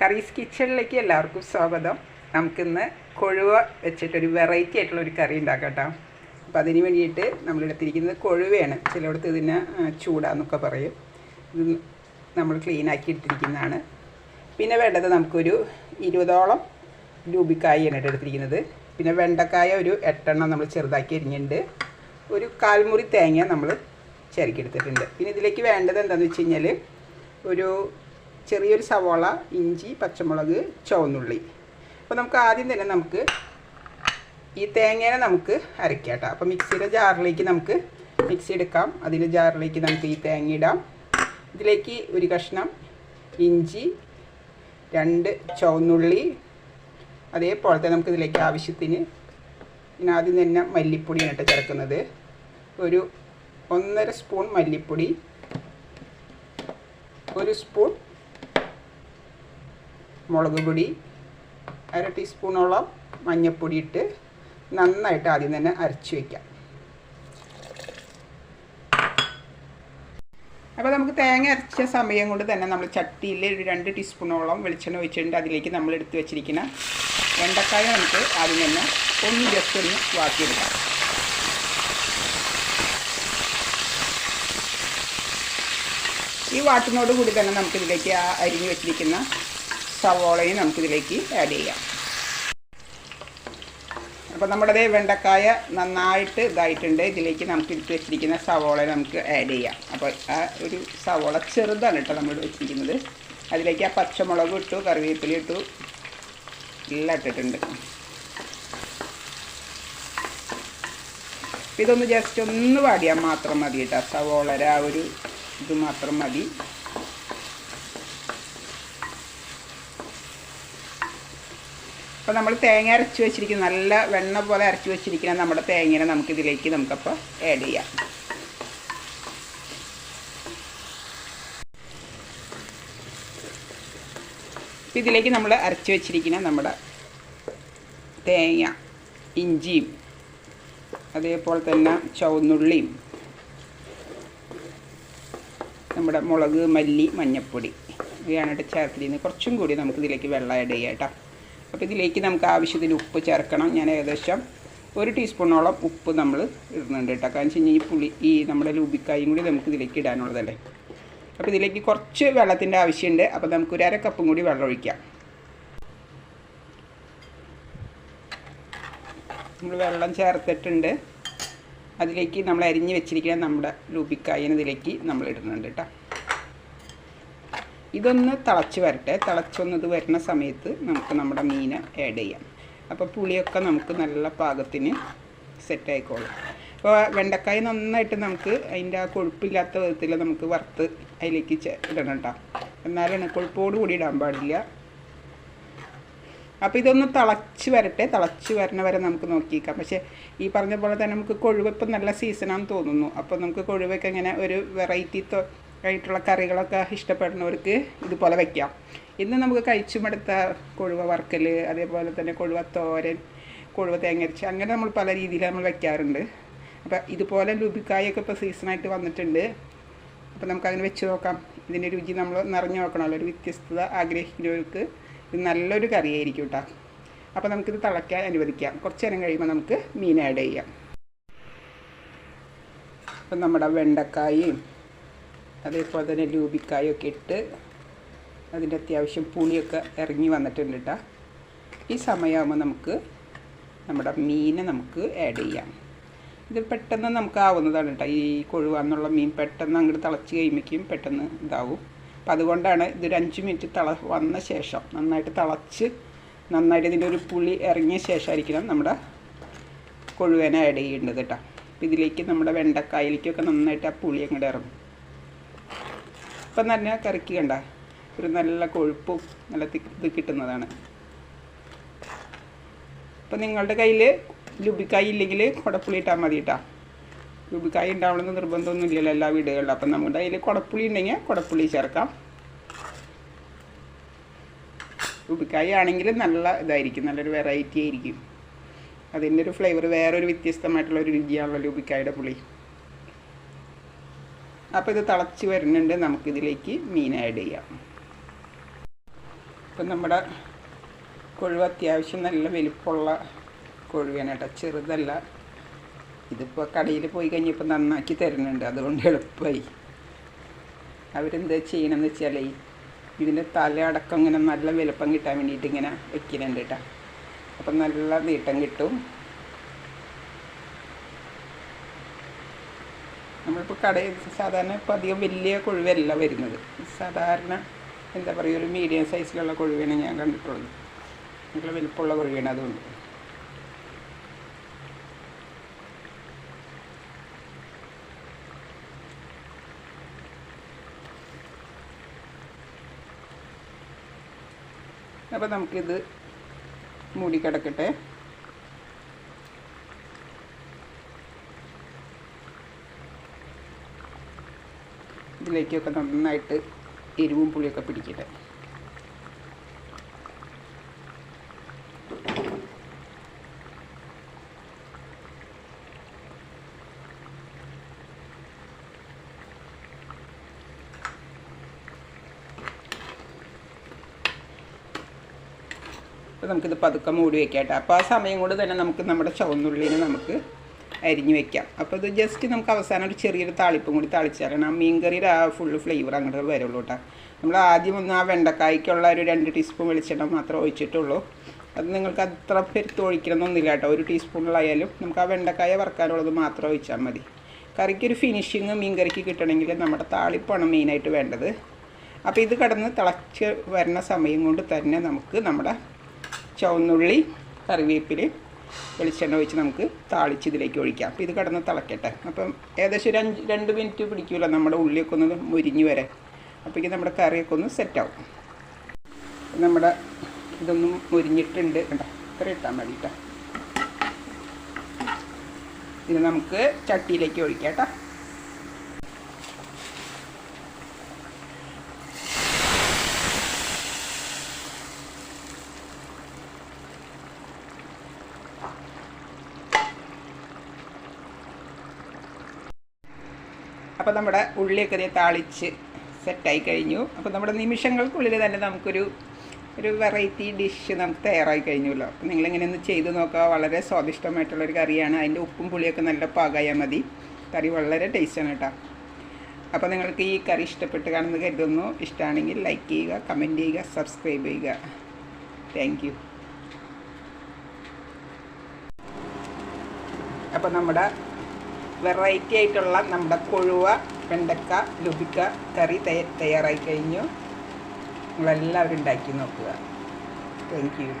കറീസ് കിച്ചണിലേക്ക് എല്ലാവർക്കും സ്വാഗതം. നമുക്കിന്ന് കൊഴുവ വെച്ചിട്ടൊരു വെറൈറ്റി ആയിട്ടുള്ള ഒരു കറി ഉണ്ടാക്കാം കേട്ടോ അപ്പോൾ അതിന് വേണ്ടിയിട്ട് നമ്മളെടുത്തിരിക്കുന്നത് കൊഴുവയാണ്. ചിലയിടത്ത് ഇതിന് ചൂടാന്നൊക്കെ പറയും. ഇത് നമ്മൾ ക്ലീൻ ആക്കി എടുത്തിരിക്കുന്നതാണ്. പിന്നെ വേണ്ടത് നമുക്കൊരു ഇരുപതോളം രൂപിക്കായാണ് എടുത്തിരിക്കുന്നത്. പിന്നെ വെണ്ടക്കായ ഒരു എട്ടെണ്ണം നമ്മൾ ചെറുതാക്കി അരിഞ്ഞിട്ടുണ്ട്. ഒരു കാൽമുറി തേങ്ങ നമ്മൾ ചിരക്കിയെടുത്തിട്ടുണ്ട് പിന്നെ ഇതിലേക്ക് വേണ്ടത് എന്താണെന്ന് വെച്ച് കഴിഞ്ഞാൽ ഒരു ചെറിയൊരു സവോള ഇഞ്ചി പച്ചമുളക് ചുവന്നുള്ളി. അപ്പോൾ നമുക്ക് ആദ്യം തന്നെ നമുക്ക് ഈ തേങ്ങേനെ നമുക്ക് അരയ്ക്കാം കേട്ടോ. അപ്പോൾ മിക്സിയുടെ ജാറിലേക്ക് നമുക്ക് മിക്സി എടുക്കാം. അതിന്റെ ജാറിലേക്ക് നമുക്ക് ഈ തേങ്ങ ഇടാം. ഇതിലേക്ക് ഒരു കഷ്ണം ഇഞ്ചി രണ്ട് ചുവന്നുള്ളി. അതേപോലെ തന്നെ നമുക്ക് ഇതിലേക്ക് ആവശ്യത്തിന് ഞാൻ ആദ്യം തന്നെ മല്ലിപ്പൊടിയാണ് കേട്ടോ ചേർക്കുന്നത്. ഒരു ഒന്നര സ്പൂൺ മല്ലിപ്പൊടി ഒരു സ്പൂൺ മുളക് പൊടി അര ടീസ്പൂണോളം മഞ്ഞൾപ്പൊടി ഇട്ട് നന്നായിട്ട് ആദ്യം തന്നെ അരച്ച് വയ്ക്കാം അപ്പോൾ നമുക്ക് തേങ്ങ അരച്ച സമയം കൊണ്ട് തന്നെ നമ്മൾ ചട്ടിയിൽ ഒരു രണ്ട് ടീസ്പൂണോളം വെളിച്ചെണ്ണ ഒഴിച്ചിട്ടുണ്ട്. അതിലേക്ക് നമ്മൾ എടുത്ത് വെച്ചിരിക്കുന്ന വെണ്ടക്കായ നമുക്ക് ആദ്യം തന്നെ ഒന്ന് ജസ്റ്റ് ഒന്ന് വാട്ടിയെടുക്കാം. ഈ വാട്ടുന്നതോടുകൂടി കൂടി തന്നെ നമുക്കിതിലേക്ക് ആ അരിഞ്ഞ് വെച്ചിരിക്കുന്ന സവോളയും നമുക്കിതിലേക്ക് ആഡ് ചെയ്യാം. അപ്പോൾ നമ്മുടെ വെണ്ടക്കായ നന്നായിട്ട് ഇതായിട്ടുണ്ട്. ഇതിലേക്ക് നമുക്ക് ഇട്ട് വെച്ചിരിക്കുന്ന സവോള നമുക്ക് ആഡ് ചെയ്യാം. അപ്പോൾ ആ ഒരു സവോള ചെറുതാണ് കേട്ടോ നമ്മൾ വെച്ചിരിക്കുന്നത്. അതിലേക്ക് ആ പച്ചമുളക് ഇട്ടു കറിവേപ്പില ഇട്ടു എല്ലാം ഇട്ടിട്ടുണ്ട്. ഇതൊന്ന് ജസ്റ്റ് ഒന്ന് വാടിയാൽ മാത്രം മതി കേട്ടോ. സവോളര ആ ഒരു ഇത് മാത്രം മതി. അപ്പോൾ നമ്മൾ തേങ്ങ അരച്ച് വെച്ചിരിക്കുന്ന. നല്ല വെണ്ണ പോലെ അരച്ച് വെച്ചിരിക്കുന്ന നമ്മുടെ തേങ്ങനെ നമുക്കിതിലേക്ക് നമുക്കപ്പോൾ ആഡ് ചെയ്യാം. ഇതിലേക്ക് നമ്മൾ അരച്ച് വെച്ചിരിക്കുന്ന നമ്മുടെ തേങ്ങ ഇഞ്ചിയും അതേപോലെ തന്നെ ചുവന്നുള്ളിയും നമ്മുടെ മുളക് മല്ലി മഞ്ഞപ്പൊടി ഇവയാണ് ചേർത്തിരിക്കുന്നത്. കുറച്ചും കൂടി നമുക്ക് ഇതിലേക്ക് വെള്ളം ആഡ് ചെയ്യാം കേട്ടോ. അപ്പോൾ ഇതിലേക്ക് നമുക്ക് ആവശ്യത്തിന് ഉപ്പ് ചേർക്കണം. ഞാൻ ഏകദേശം ഒരു ടീസ്പൂണോളം ഉപ്പ് നമ്മൾ ഇടുന്നുണ്ട് കേട്ടോ. കാരണം വെച്ച് ഈ പുളി ഈ നമ്മുടെ ലൂബിക്കായും കൂടി നമുക്ക് ഇതിലേക്ക് ഇടാനുള്ളതല്ലേ. അപ്പോൾ ഇതിലേക്ക് കുറച്ച് വെള്ളത്തിന്റെ ആവശ്യമുണ്ട്. അപ്പോൾ നമുക്ക് ഒരു അര കപ്പും കൂടി വെള്ളം ഒഴിക്കാം. നമ്മൾ വെള്ളം ചേർത്തിട്ടുണ്ട്. അതിലേക്ക് നമ്മൾ അരിഞ്ഞ് വെച്ചിരിക്കുന്ന നമ്മുടെ ലൂബിക്കായനെ ഇതിലേക്ക് നമ്മൾ ഇടുന്നുണ്ട് കേട്ടോ. ഇതൊന്ന് തിളച്ച് വരട്ടെ. തിളച്ചൊന്നത് വരുന്ന സമയത്ത് നമുക്ക് നമ്മുടെ മീൻ ആഡ് ചെയ്യാം. അപ്പോൾ പുളിയൊക്കെ നമുക്ക് നല്ല പാകത്തിന് സെറ്റ് ആയിക്കോളും. അപ്പോൾ വെണ്ടക്കായ നന്നായിട്ട് നമുക്ക് അതിന്റെ ആ കൊഴുപ്പില്ലാത്ത വിധത്തിൽ നമുക്ക് വറുത്ത് അതിലേക്ക് ഇടണം കേട്ടോ എന്നാലാണ് കൊഴുപ്പോട് കൂടി ഇടാൻ പാടില്ല. അപ്പോൾ ഇതൊന്ന് തിളച്ച് വരട്ടെ. തിളച്ച് വരണ വരെ നമുക്ക് നോക്കിയേക്കാം. പക്ഷേ ഈ പറഞ്ഞ പോലെ തന്നെ നമുക്ക് കൊഴുവ് ഇപ്പം നല്ല സീസണാന്ന് തോന്നുന്നു. അപ്പോൾ നമുക്ക് കൊഴുവൊക്കെ ഇങ്ങനെ ഒരു വെറൈറ്റി ആയിട്ടുള്ള കറികളൊക്കെ ഇഷ്ടപ്പെടുന്നവർക്ക് ഇതുപോലെ വെക്കാം. ഇന്ന് നമുക്ക് കഴിച്ചുമെടുത്ത കൊഴുവ വറുക്കൽ അതേപോലെ തന്നെ കൊഴുവ തോരൻ കൊഴുവ തേങ്ങരച്ച് അങ്ങനെ നമ്മൾ പല രീതിയിൽ നമ്മൾ വെക്കാറുണ്ട്. അപ്പോൾ ഇതുപോലെ ലുബിക്കായൊക്കെ ഇപ്പോൾ സീസണായിട്ട് വന്നിട്ടുണ്ട്. അപ്പോൾ നമുക്കങ്ങനെ വെച്ച് നോക്കാം. ഇതിന്റെ രുചി നമ്മൾ നിറഞ്ഞു നോക്കണമല്ലോ ഒരു വ്യത്യസ്തത ആഗ്രഹിക്കുന്നവർക്ക് ഇത് നല്ലൊരു കറിയായിരിക്കും കേട്ടോ അപ്പോൾ നമുക്കിത് തിളയ്ക്കാൻ അനുവദിക്കാം. കുറച്ച് നേരം കഴിയുമ്പോൾ നമുക്ക് മീൻ ആഡ് ചെയ്യാം. അപ്പം നമ്മുടെ വെണ്ടക്കായും അതേപോലെ തന്നെ ലൂബിക്കായൊക്കെ ഇട്ട് അതിന്റെ അത്യാവശ്യം പുളിയൊക്കെ ഇറങ്ങി വന്നിട്ടുണ്ട് കേട്ടോ ഈ സമയമാകുമ്പോൾ നമുക്ക് നമ്മുടെ മീനെ നമുക്ക് ആഡ് ചെയ്യാം. ഇത് പെട്ടെന്ന് നമുക്ക് ആവുന്നതാണ് കേട്ടോ ഈ കൊഴുവാന്നുള്ള മീൻ പെട്ടെന്ന് അങ്ങോട്ട് തിളച്ച് കഴിയുമ്പോഴേക്കും പെട്ടെന്ന് ഇതാവും. അപ്പം അതുകൊണ്ടാണ് ഇതൊരു അഞ്ച് മിനിറ്റ് തിള വന്ന ശേഷം നന്നായിട്ട് തിളച്ച് നന്നായിട്ട് ഇതിന്റെ ഒരു പുളി ഇറങ്ങിയ ശേഷമായിരിക്കണം നമ്മുടെ കൊഴുവേന ആഡ് ചെയ്യേണ്ടത് കേട്ടോ ഇതിലേക്ക് നമ്മുടെ വെണ്ടക്കായലേക്കൊക്കെ നന്നായിട്ട് ആ പുളി അങ്ങോട്ട് ഇറങ്ങും. ഇപ്പം തന്നെ കറിക്ക് കണ്ട ഒരു നല്ല കൊഴുപ്പും നല്ല ഇത് കിട്ടുന്നതാണ്. ഇപ്പം നിങ്ങളുടെ കയ്യിൽ ലുബിക്കായി ഇല്ലെങ്കിൽ കുടപ്പുളി ഇട്ടാൽ മതി കേട്ടോ ലുബിക്കായി ഉണ്ടാവണമെന്ന് നിർബന്ധമൊന്നും ഇല്ലല്ലോ എല്ലാ വീടുകളിലും. അപ്പം നമ്മുടെ കയ്യിൽ കുടപ്പുളി ഉണ്ടെങ്കിൽ കുടപ്പുളി ചേർക്കാം. ലുബിക്കായി ആണെങ്കിൽ നല്ല ഇതായിരിക്കും നല്ലൊരു വെറൈറ്റി ആയിരിക്കും. അതിന്റെ ഒരു ഫ്ലേവർ വേറൊരു വ്യത്യസ്തമായിട്ടുള്ള ഒരു രുചിയാണല്ലോ ലുബിക്കായുടെ പുളി. അപ്പോൾ ഇത് തിളച്ച് വരുന്നുണ്ട്. നമുക്കിതിലേക്ക് മീൻ ആഡ് ചെയ്യാം. ഇപ്പം നമ്മുടെ കൊഴുവ് അത്യാവശ്യം നല്ല വലിപ്പമുള്ള കൊഴുവയാണ് കേട്ടോ. ചെറുതല്ല. ഇതിപ്പോൾ കടയിൽ പോയി കഴിഞ്ഞപ്പോൾ നന്നാക്കി തരുന്നുണ്ട്. അതുകൊണ്ട് എളുപ്പമായി. അവരെന്താ ചെയ്യണമെന്ന് വെച്ചാൽ ഇതിന്റെ തല അടക്കം ഇങ്ങനെ നല്ല വലുപ്പം കിട്ടാൻ വേണ്ടിയിട്ട് ഇങ്ങനെ വെക്കുന്നുണ്ട് കേട്ടോ. അപ്പം നല്ല നീട്ടം കിട്ടും. നമ്മളിപ്പോൾ കടയിൽ സാധാരണ ഇപ്പോൾ അധികം വലിയ കൊഴുവല്ല വരുന്നത്. സാധാരണ എന്താ പറയുക ഒരു മീഡിയം സൈസിലുള്ള കൊഴുവയാണ് ഞാൻ കണ്ടിട്ടുള്ളത്. നല്ല വലിപ്പമുള്ള കൊഴുവയാണ് അതുകൊണ്ട്. അപ്പോൾ നമുക്കിത് മൂടിക്കിടക്കട്ടെ. ഇതിലേക്കൊക്കെ നന്നായിട്ട് എരിവും പുളിയൊക്കെ പിടിക്കട്ടെ. അപ്പോൾ നമുക്കിത് പതുക്കെ മൂടി വയ്ക്കാം കേട്ടോ അപ്പോൾ ആ സമയം കൊണ്ട് തന്നെ നമുക്ക് നമ്മുടെ ചുവന്നുള്ളിനെ നമുക്ക് അരിഞ്ഞ് വെക്കാം. അപ്പോൾ ഇത് ജസ്റ്റ് നമുക്ക് അവസാനം ഒരു ചെറിയൊരു താളിപ്പും കൂടി താളിച്ചാലാണ് ആ മീൻ കറിയുടെ ആ ഫുള്ള് ഫ്ലേവർ അങ്ങോട്ട് വരുള്ളൂ കേട്ടോ. നമ്മൾ ആദ്യം ഒന്ന് ആ വെണ്ടക്കായ്ക്കുള്ള ഒരു രണ്ട് ടീസ്പൂൺ വെളിച്ചെണ്ണ മാത്രം ഒഴിച്ചിട്ടുള്ളൂ. അത് നിങ്ങൾക്ക് അത്ര പെരുത്ത് ഒഴിക്കണമെന്നൊന്നുമില്ല കേട്ടോ. ഒരു ടീസ്പൂണിലായാലും നമുക്ക് ആ വെണ്ടക്കായ വറക്കാനുള്ളത് മാത്രം ഒഴിച്ചാൽ മതി. കറിക്കൊരു ഫിനിഷിങ് മീൻ കറിക്ക് കിട്ടണമെങ്കിൽ നമ്മുടെ താളിപ്പാണ് മെയിനായിട്ട് വേണ്ടത്. അപ്പോൾ ഇത് കടന്ന് തിളച്ച് വരുന്ന സമയം കൊണ്ട് തന്നെ നമുക്ക് നമ്മുടെ ചുവന്നുള്ളി കറിവേപ്പില വെളിച്ചെണ്ണ ഒഴിച്ച് നമുക്ക് താളിച്ച് ഇതിലേക്ക് ഒഴിക്കാം. അപ്പോൾ ഇത് കിടന്ന് തിളക്കട്ടെ. അപ്പം ഏകദേശം ഒരു അഞ്ച് രണ്ട് മിനിറ്റ് പിടിക്കില്ല നമ്മുടെ ഉള്ളിയൊക്കെ ഒന്ന് മുരിഞ്ഞ് വരെ. അപ്പോഴേക്കും നമ്മുടെ കറിയൊക്കെ ഒന്ന് സെറ്റാവും നമ്മുടെ ഇതൊന്നും മുരിഞ്ഞിട്ടുണ്ട്. കേട്ടോ ഇത്ര ഇട്ടാൽ മതി കേട്ടോ ഇത് നമുക്ക് ചട്ടിയിലേക്ക് ഒഴിക്കാം കേട്ടോ അപ്പോൾ നമ്മുടെ ഉള്ളിയൊക്കെ ഇതേ താളിച്ച് സെറ്റായി കഴിഞ്ഞു. അപ്പോൾ നമ്മുടെ നിമിഷങ്ങൾക്കുള്ളിൽ തന്നെ നമുക്കൊരു ഒരു വെറൈറ്റി ഡിഷ് നമുക്ക് തയ്യാറായി കഴിഞ്ഞല്ലോ അപ്പോൾ നിങ്ങളിങ്ങനെ ഒന്ന് ചെയ്ത് നോക്കുക വളരെ സ്വാദിഷ്ടമായിട്ടുള്ളൊരു കറിയാണ്. അതിന്റെ ഉപ്പും പുളിയൊക്കെ നല്ല പാകയാൽ മതി. കറി വളരെ ടേസ്റ്റാണ് കേട്ടോ. അപ്പോൾ നിങ്ങൾക്ക് ഈ കറി ഇഷ്ടപ്പെട്ട് കാണുന്ന കരുതുന്നു. ഇഷ്ടമാണെങ്കിൽ ലൈക്ക് ചെയ്യുക കമന്റ് ചെയ്യുക സബ്സ്ക്രൈബ് ചെയ്യുക. താങ്ക് അപ്പോൾ നമ്മുടെ വെറൈറ്റി ആയിട്ടുള്ള നമ്മുടെ കൊഴുവ വെണ്ടക്ക ലുബിക്ക കറി തയ്യാറായി കഴിഞ്ഞു. നിങ്ങളെല്ലാവരും ഉണ്ടാക്കി നോക്കുക. Thank you